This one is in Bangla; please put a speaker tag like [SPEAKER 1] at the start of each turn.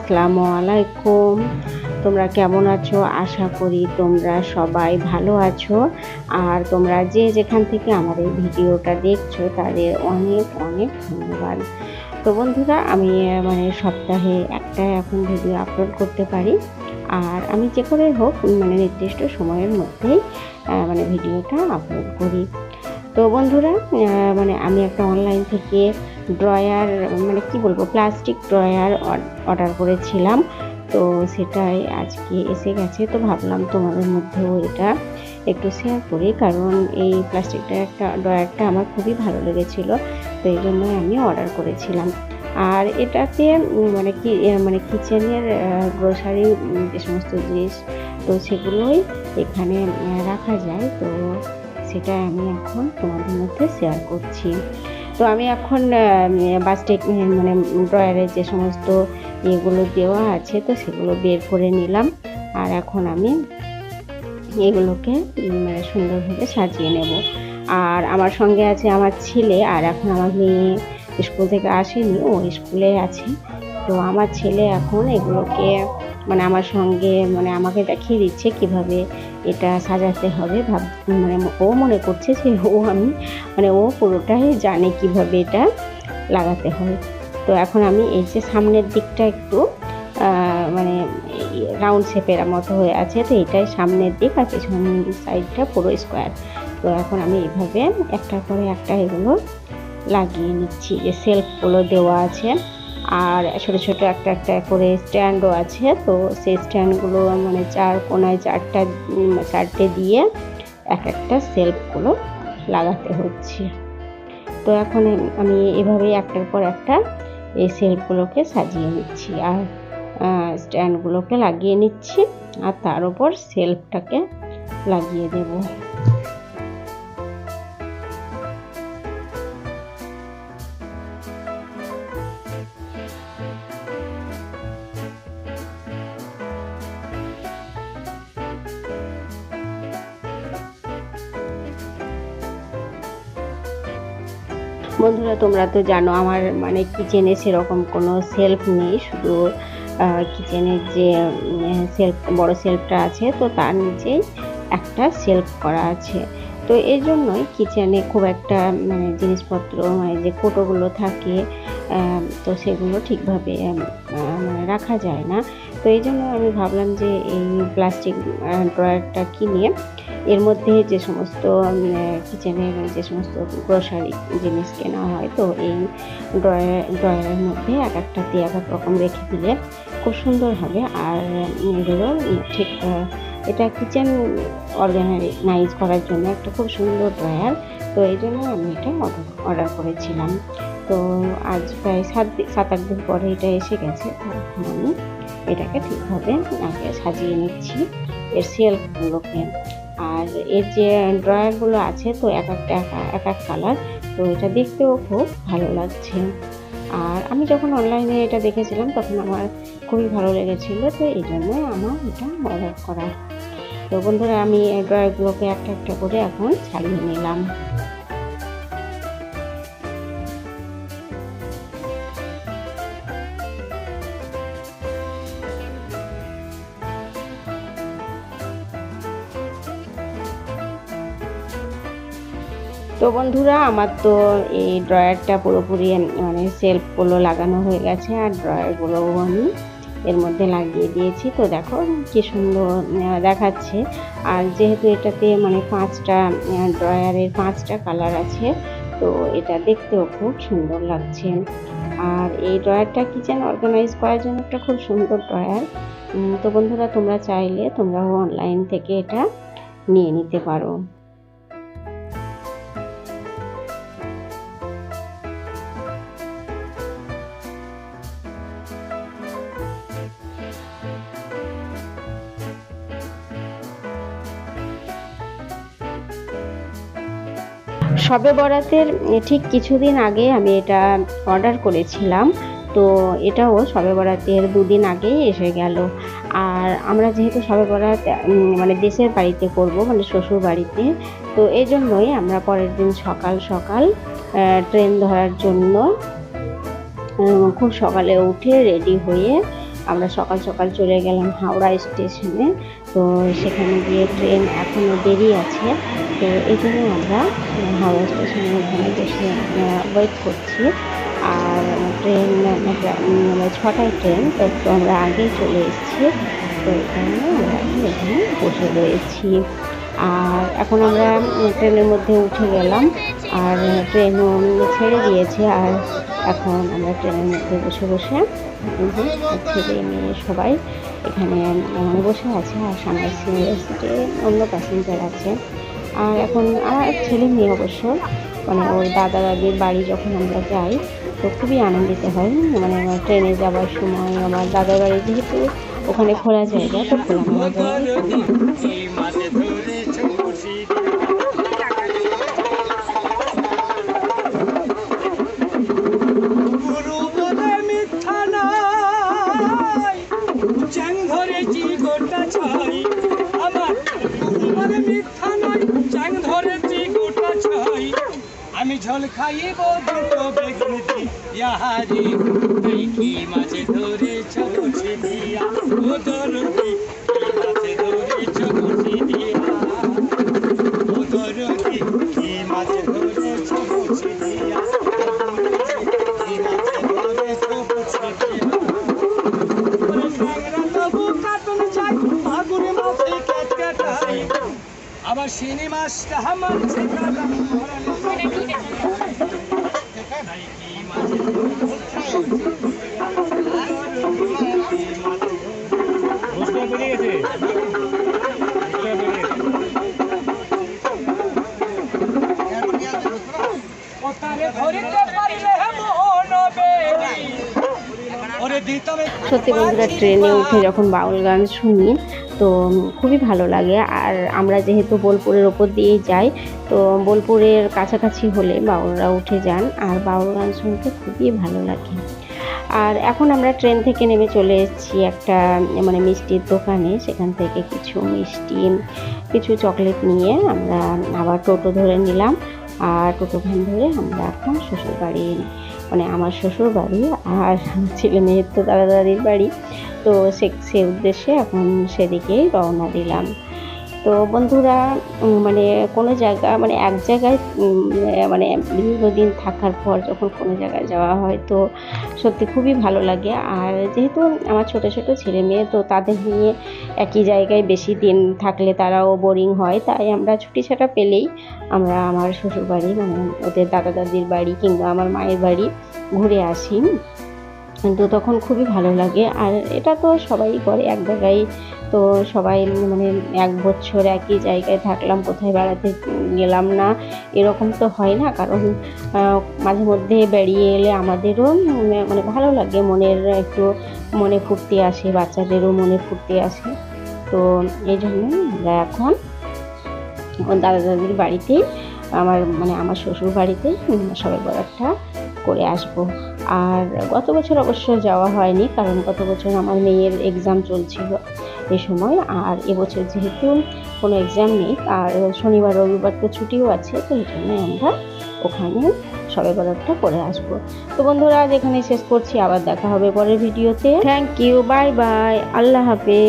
[SPEAKER 1] আসসালামু আলাইকুম। তোমরা কেমন আছো? আশা করি তোমরা সবাই ভালো আছো। আর তোমরা যে যেখান থেকে আমার এই ভিডিওটা দেখছ, তাদের অনেক অনেক ধন্যবাদ। তো বন্ধুরা, আমি মানে সপ্তাহে একটা এখন ভিডিও আপলোড করতে পারি। আর আমি যে করে হোক মানে নির্দিষ্ট সময়ের মধ্যেই মানে ভিডিওটা আপলোড করি। তো বন্ধুরা মানে আমি একটা অনলাইন থেকে ড্রয়ার মানে কি বলব প্লাস্টিক ড্রয়ার অর্ডার করেছিলাম। তো সেটাই আজকে এসে গেছে। তো ভাবলাম তোমাদের মধ্যেও এটা একটু শেয়ার করি, কারণ এই প্লাস্টিকটা একটা ড্রয়ারটা আমার খুবই ভালো লেগেছিলো। তো এই জন্যই আমি অর্ডার করেছিলাম। আর এটাতে মানে কি মানে কিচেনের গ্রোসারি যে সমস্ত জিনিস, তো সেগুলোই এখানে রাখা যায়। তো সেটা আমি এখন তোমাদের মধ্যে শেয়ার করছি। তো আমি এখন বাস্টেক মানে ড্রয়ারের যে সমস্ত ইয়েগুলো দেওয়া আছে, তো সেগুলো বের করে নিলাম। আর এখন আমি এগুলোকে মানে সুন্দরভাবে সাজিয়ে নেব। আর আমার সঙ্গে আছে আমার ছেলে, আর এখন আমার মেয়ে স্কুল থেকে আসেনি, ও স্কুলে আছে। তো আমার ছেলে এখন এগুলোকে মানে আমার সঙ্গে মানে আমাকে দেখিয়ে দিচ্ছে কীভাবে এটা সাজাতে হবে ভাব মানে ও মনে করছে যে ও আমি মানে ও পুরোটাই জানে কীভাবে এটা লাগাতে হয়। তো এখন আমি এই যে সামনের দিকটা একটু মানে রাউন্ড শেপের মতো হয়ে আছে, তো এটাই সামনের দিক আর পেছনের সাইডটা পুরো স্কোয়ার তো এখন আমি এইভাবে একটা করে একটা এগুলো লাগিয়ে নিচ্ছি। যে সেলফগুলো দেওয়া আছে। আর ছোট ছোট একটা একটা করে স্ট্যান্ডও আছে, তো সেই স্ট্যান্ডগুলো মানে চার কোনায় চারটা চারটে দিয়ে এক একটা সেলফগুলো লাগাতে হচ্ছে। তো এখন আমি এভাবেই একটার পর একটা এই সেলফগুলোকে সাজিয়ে নিচ্ছি আর স্ট্যান্ডগুলোকে লাগিয়ে নিচ্ছি আর তার উপর সেলফটাকে লাগিয়ে দেবো। বন্ধুরা, তোমরা তো জানো আমার মানে কিচেনে সেরকম কোনো সেলফ নেই। শুধু কিচেনের যে সেলফ বড় সেলফটা আছে, তো তার নিচেই একটা সেলফ করা আছে। তো এই জন্যই কিচেনে খুব একটা মানে জিনিসপত্র মানে যে কোটোগুলো থাকে তো সেগুলো ঠিকভাবে মানে রাখা যায় না। তো এই জন্য আমি ভাবলাম যে এই প্লাস্টিক ড্রয়ারটা কিনে এর মধ্যে যে সমস্ত কিচেনের যে সমস্ত গ্রোসারি জিনিস কেনা হয়, তো এই ড্রয়ার ড্রয়ারের মধ্যে এক একটাতে এক এক রকম রেখে দিলে খুব সুন্দর হবে। আর এগুলো ঠিক এটা কিচেন অর্গানাইজ করার জন্য একটা খুব সুন্দর ড্রয়ার তো এই জন্য আমি এটা অর্ডার অর্ডার করেছিলাম। তো আজ প্রায় সাত সাত আট দিন পরে এটা এসে গেছে। তো এখন আমি এটাকে ঠিকভাবে আগে সাজিয়ে নিচ্ছি। এর সেলফগুলোকে আর এর যে ড্রয়ারগুলো আছে, তো এক একটা, এক- এক কালার তো এটা দেখতেও খুব ভালো লাগছে। আর আমি যখন অনলাইনে এটা দেখেছিলাম, তখন আমার খুবই ভালো লেগেছিলো, তো এই জন্য আমার এটা অর্ডার করা। তো বন্ধুরা, আমি ড্রয়ারগুলোকে একটা একটা করে এখন ছাড়িয়ে নিলাম। তো বন্ধুরা, আমার তো এই ড্রয়ারটা পুরোপুরি মানে সেলফগুলো লাগানো হয়ে গেছে, আর ড্রয়ারগুলোও আমি এর মধ্যে লাগিয়ে দিয়েছি। তো দেখো কী সুন্দর দেখাচ্ছে। আর যেহেতু এটাতে মানে পাঁচটা ড্রয়ারের পাঁচটা কালার আছে, তো এটা দেখতেও খুব সুন্দর লাগছে। আর এই ড্রয়ারটা কিচেন অর্গানাইজ করার জন্য একটা খুব সুন্দর ড্রয়ার। তো বন্ধুরা, তোমরা চাইলে তোমরাও অনলাইন থেকে এটা নিয়ে নিতে পারো। শবে বরাতের ঠিক কিছুদিন আগে আমি এটা অর্ডার করেছিলাম। তো এটাও শবে বরাতের দুদিন আগেই এসে গেল। আর আমরা যেহেতু শবে বরাত মানে দেশের বাড়িতে করব মানে শ্বশুর বাড়িতে, তো এই জন্যই আমরা পরের দিন সকাল সকাল ট্রেন ধরার জন্য খুব সকালে উঠে রেডি হয়ে আমরা সকাল সকাল চলে গেলাম হাওড়া স্টেশনে। তো সেখানে গিয়ে ট্রেন এখনও দেরি আছে। তো এই জন্য আমরা হাওড়া স্টেশনের ওখানে বসে ওয়েট করছি। আর ট্রেন মানে ছটায় ট্রেন, তো তো আমরা আগেই চলে এসেছি। তো কারণে আমরা এখানে বসে রয়েছি। আর এখন আমরা ট্রেনের মধ্যে উঠে গেলাম। আর ট্রেনও ছেড়ে দিয়েছে। আর এখন আমরা ট্রেনের মধ্যে বসে বসে ছেলে মেয়ে সবাই এখানে বসে আছে আর সামনে সিনিয়র সিটে অন্য প্যাসেঞ্জার আছে। আর এখন আমার ছেলে মেয়ে অবশ্য মানে ওর দাদা দাদির বাড়ি যখন আমরা যাই, তো খুবই আনন্দিত হয়। মানে ট্রেনে যাওয়ার সময় আমার দাদার বাড়ি যেহেতু ওখানে খোলা জায়গা, তো খোলা
[SPEAKER 2] ঝোল খাইব দুটো বেগুন দিয়াহারি তুই কি মাছে ধরেছ বসে দিয়া? ও দরদি কি মাছে ধরেছ বসে দিয়া? ও ধরেছ বসে দিয়া? কি মাছে ধরেছ বসে
[SPEAKER 1] সত্যি বন্ধুরা ট্রেনে উঠে যখন বাউল গান শুনি তো খুবই ভালো লাগে। আর আমরা যেহেতু বোলপুরের ওপর দিয়েই যাই, তো বোলপুরের কাছাকাছি হলে বাউলরা উঠে যান, আর বাউল গান শুনতে খুবই ভালো লাগে। আর এখন আমরা ট্রেন থেকে নেমে চলে এসেছি একটা মানে মিষ্টির দোকানে। সেখান থেকে কিছু মিষ্টি, কিছু চকলেট নিয়ে আমরা আবার টোটো ধরে নিলাম। আর টোটো ভ্যান ধরে আমরা এখন শ্বশুর বাড়ি মানে আমার শ্বশুর বাড়ি আর ছেলে মেয়ের তো দাদা দাদির বাড়ি। তো সে সে উদ্দেশ্যে এখন সেদিকেই রওনা দিলাম। তো বন্ধুরা মানে কোনো জায়গা মানে এক জায়গায় মানে দীর্ঘদিন থাকার পর যখন কোনো জায়গায় যাওয়া হয়, তো সত্যি খুবই ভালো লাগে। আর যেহেতু আমার ছোট ছোট ছেলে মেয়ে, তো তাদের নিয়ে একই জায়গায় বেশি দিন থাকলে তারাও বোরিং হয়। তাই আমরা ছুটি ছাটা পেলেই আমরা আমার শ্বশুর বাড়ি মানে ওদের দাদা দাদির বাড়ি কিংবা আমার মায়ের বাড়ি ঘুরে আসি। কিন্তু তখন খুবই ভালো লাগে। আর এটা তো সবাই করে এক জায়গায়। তো সবাই মানে এক বছর একই জায়গায় থাকলাম, কোথায় বেড়াতে গেলাম না, এরকম তো হয় না। কারণ মাঝে মধ্যে বেরিয়ে এলে আমাদেরও মানে ভালো লাগে, মনের একটু মনে ফুর্তি আসে, বাচ্চাদেরও মনে ফুর্তি আসে। তো এই জন্য আমরা এখন দাদা দাদির বাড়িতেই, আমার মানে আমার শ্বশুর বাড়িতে সবাই বরাতটা করে আসব। আর গত বছর অবশ্য যাওয়া হয়নি, কারণ গত বছর আমার মেয়ের এক্সাম চলছিল এ সময়, আর এবছর যেহেতু কোনো এক্সাম নেই, আর শনিবার, রবিবার তো ছুটিও আছে, তো এই জন্য আমরা ওখানে সবে বরাতটা করে আসব। তো বন্ধুরা, আজ এখানে শেষ করছি, আবার দেখা হবে পরের ভিডিওতে। থ্যাংক ইউ বাই বাই আল্লাহ হাফেজ।